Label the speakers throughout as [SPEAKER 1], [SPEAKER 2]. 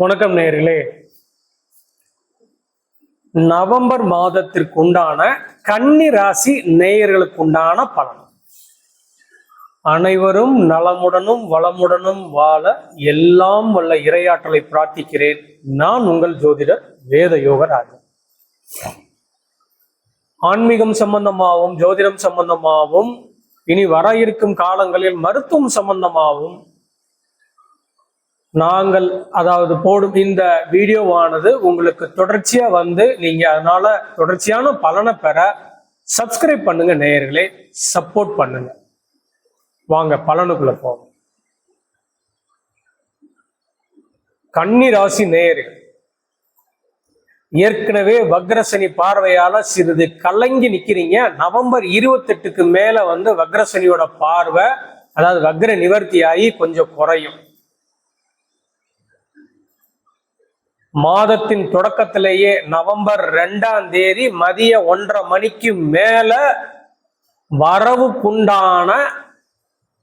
[SPEAKER 1] வணக்கம் நேரிலே நவம்பர் மாதத்திற்கு உண்டான கன்னி ராசி நேயர்களுக்கு உண்டான பலன். அனைவரும் நலமுடனும் வளமுடனும் வாழ எல்லாம் வல்ல இரையாற்றலை பிரார்த்திக்கிறேன். நான் உங்கள் ஜோதிடர் வேத யோகராஜன் ஆன்மீகம் சம்பந்தமாகவும் ஜோதிடம் சம்பந்தமாகவும் இனி வர இருக்கும் காலங்களில் மருத்துவம் சம்பந்தமாகவும் நாங்கள் அதாவது போடும் இந்த வீடியோவானது உங்களுக்கு தொடர்ச்சியா வந்து நீங்க அதனால தொடர்ச்சியான பலனை பெற சப்ஸ்கிரைப் பண்ணுங்க நேயர்களே சப்போர்ட் பண்ணுங்க. வாங்க பலனுக்குள்ள போவோம். கன்னி ராசி நேயர்கள். ஏற்கனவே வக்ரசனி பார்வையால சிறிது கலங்கி நிக்கிறீங்க. நவம்பர் இருபத்தெட்டுக்கு மேல வந்து வக்ரசனியோட பார்வை அதாவது வக்ர நிவர்த்தி ஆகி கொஞ்சம் குறையும். மாதத்தின் தொடக்கத்திலேயே நவம்பர் ரெண்டாம் தேதி மதிய ஒன்றரை மணிக்கு மேல வரவுக்குண்டான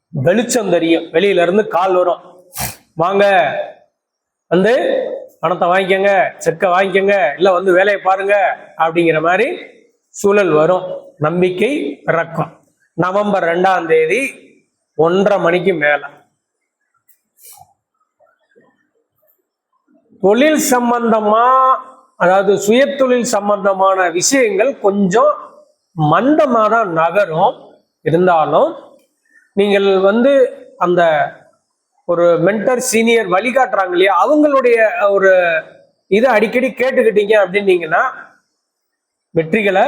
[SPEAKER 1] வெளிச்சம் தெரியும். வெளியில இருந்து கால் வரும். வாங்க. வந்து பணத்தை வாங்கிக்கோங்க செக்கை வாங்கிக்கோங்க இல்ல வந்து வேலையை பாருங்க அப்படிங்கிற மாதிரி சூழல் வரும். நம்பிக்கை பிறக்கும். நவம்பர் ரெண்டாம் தேதி ஒன்றரை மணிக்கு மேலே. தொழில் சம்பந்தமா அதாவது சுயதொழில் சம்பந்தமான விஷயங்கள் கொஞ்சம் மந்தமாக தான் நகரும். இருந்தாலும் நீங்கள் வந்து அந்த ஒரு மென்டர் சீனியர் வழிகாட்டுறாங்க இல்லையா? அவங்களுடைய ஒரு இதை அடிக்கடி கேட்டுக்கிட்டீங்க அப்படின்னீங்கன்னா வெற்றிகளை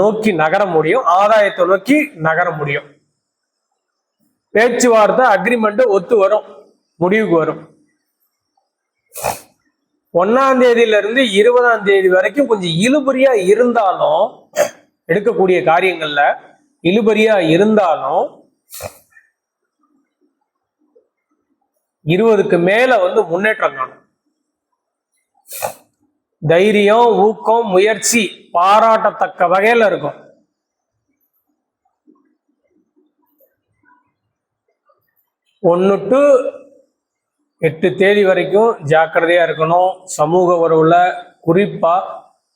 [SPEAKER 1] நோக்கி நகர முடியும் ஆதாயத்தை நோக்கி நகர முடியும். பேச்சுவார்த்தை அக்ரிமெண்ட் ஒத்து வரும் முடிவுக்கு வரும். ஒன்னாம் தேதியில இருந்து இருபதாம் தேதி வரைக்கும் கொஞ்சம் இழுபறியா இருந்தாலும் எடுக்கக்கூடிய காரியங்கள்ல இழுபறியா இருந்தாலும் இருபதுக்கு மேல வந்து முன்னேற்றம் காணும். தைரியம் ஊக்கம் முயற்சி பாராட்டத்தக்க வகையில இருக்கும். ஒன்னு டு எட்டு தேதி வரைக்கும் ஜாக்கிரதையா இருக்கணும். சமூக உறவுல குறிப்பா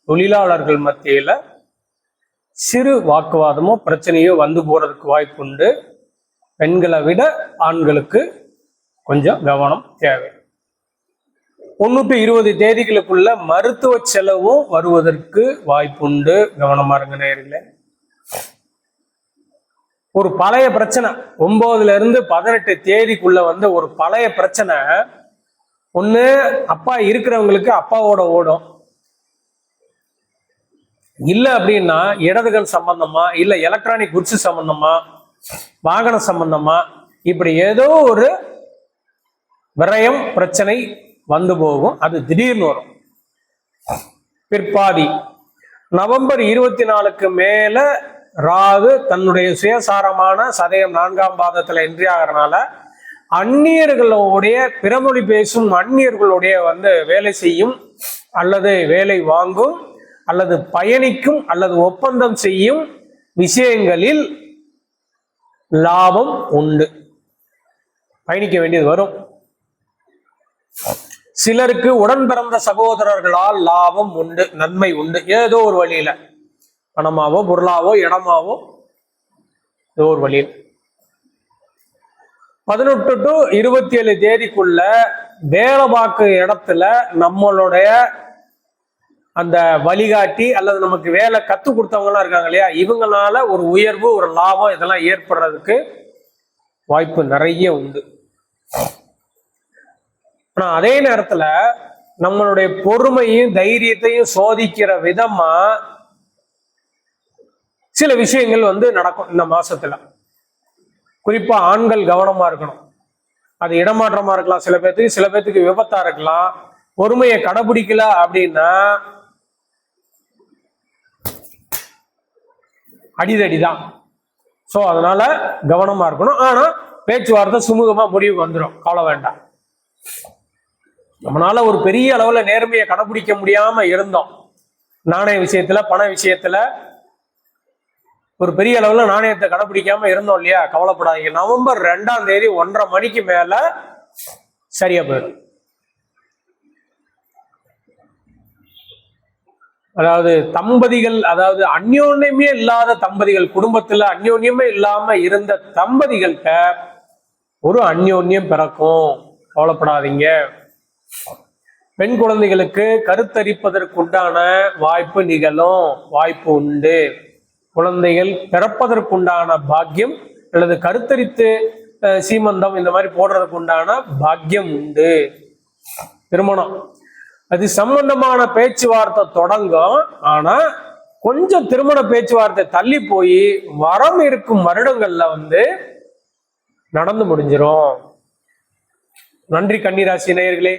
[SPEAKER 1] தொழிலாளர்கள் மத்தியில சிறு வாக்குவாதமோ பிரச்சனையோ வந்து போறதுக்கு வாய்ப்புண்டு பெண்களை விட ஆண்களுக்கு கொஞ்சம் கவனம் தேவை. ஒன்று இருபது தேதிகளுக்குள்ள மருத்துவ செலவும் வருவதற்கு வாய்ப்புண்டு கவனமா இருங்க நேர்களே ஒரு பழைய பிரச்சனை. ஒன்பதுல இருந்து பதினெட்டு தேதிக்குள்ள வந்து ஒரு பழைய பிரச்சனை. ஒண்ணு அப்பா இருக்கிறவங்களுக்கு அப்பாவோட ஓடும். இல்ல அப்படின்னா இடதுகள் சம்பந்தமா இல்ல எலக்ட்ரானிக் குட்ஸ் சம்பந்தமா வாகன சம்பந்தமா இப்படி ஏதோ ஒரு விரயம் பிரச்சனை வந்து போகும். அது திடீர்னு வரும். பிற்பாதி. நவம்பர் இருபத்தி நாலுக்கு மேல ராகு தன்னுடைய சுயசாரமான சதயம் நான்காம் பாதத்துல இன்றியாகிறனால அந்நியர்களுடைய பிறமொழி பேசும் அந்நியர்களுடைய வந்து வேலை செய்யும் அல்லது வேலை வாங்கும் அல்லது பயணிக்கும் அல்லது ஒப்பந்தம் செய்யும் விஷயங்களில் லாபம் உண்டு. பயணிக்க வேண்டியது வரும். சிலருக்கு உடன் பிறந்த சகோதரர்களால் லாபம் உண்டு நன்மை உண்டு. ஏதோ ஒரு வழியில. பணமாவோ பொருளாவோ இடமாவோ ஏதோ ஒரு வழியில். பதினெட்டு டு இருபத்தி ஏழு தேதிக்குள்ள வேலை பார்க்க இடத்துல நம்மளுடைய அந்த வழிகாட்டி அல்லது நமக்கு வேலை கத்து கொடுத்தவங்கலாம் இருக்காங்க இல்லையா? இவங்களால ஒரு உயர்வு ஒரு லாபம் இதெல்லாம் ஏற்படுறதுக்கு வாய்ப்பு நிறைய உண்டு. ஆனா அதே நேரத்துல நம்மளுடைய பொறுமையும் தைரியத்தையும் சோதிக்கிற விதமா சில விஷயங்கள் வந்து நடக்கும் இந்த மாசத்துல. குறிப்பா ஆண்கள் கவனமா இருக்கணும். அது இடமாற்றமா இருக்கலாம். சில பேர்த்துக்கு சில பேர்த்துக்கு விபத்தா இருக்கலாம். பொறுமையை கடைபிடிக்கல அப்படின்னா அடிதடிதான். ஸோ அதனால கவனமா இருக்கணும். ஆனா பேச்சுவார்த்தை சுமூகமா முடிவுக்கு வந்துடும் கவலை வேண்டாம். நம்மளால ஒரு பெரிய அளவுல நேர்மையை கடைபிடிக்க முடியாம இருந்தோம். நாணய விஷயத்துல பண விஷயத்துல ஒரு பெரிய அளவில் நாணயத்தை கடைபிடிக்காம இருந்தோம் இல்லையா? கவலைப்படாதீங்க. நவம்பர் ரெண்டாம் தேதி ஒன்றரை மணிக்கு மேல சரியா போயிடும். அதாவது தம்பதிகள் அதாவது அந்யோன்யமே இல்லாத தம்பதிகள் குடும்பத்துல அந்யோன்யமே இல்லாம இருந்த தம்பதிகள்கிட்ட ஒரு அந்யோன்யம் பிறக்கும். கவலைப்படாதீங்க. பெண் குழந்தைகளுக்கு கருத்தரிப்பதற்குண்டான வாய்ப்பு நிகழும். வாய்ப்பு உண்டு. குழந்தைகள் பிறப்பதற்குண்டான பாக்கியம் அல்லது கருத்தரித்து சீமந்தம் இந்த மாதிரி போடுறதுக்கு உண்டான பாக்கியம் உண்டு. திருமணம். அது சம்பந்தமான பேச்சுவார்த்தை தொடங்கும். ஆனா கொஞ்சம் திருமண பேச்சுவார்த்தை தள்ளி போய் வரம் இருக்கும் வருடங்கள்ல வந்து நடந்து முடிஞ்சிடும் நன்றி கன்னிராசி நேயர்களே.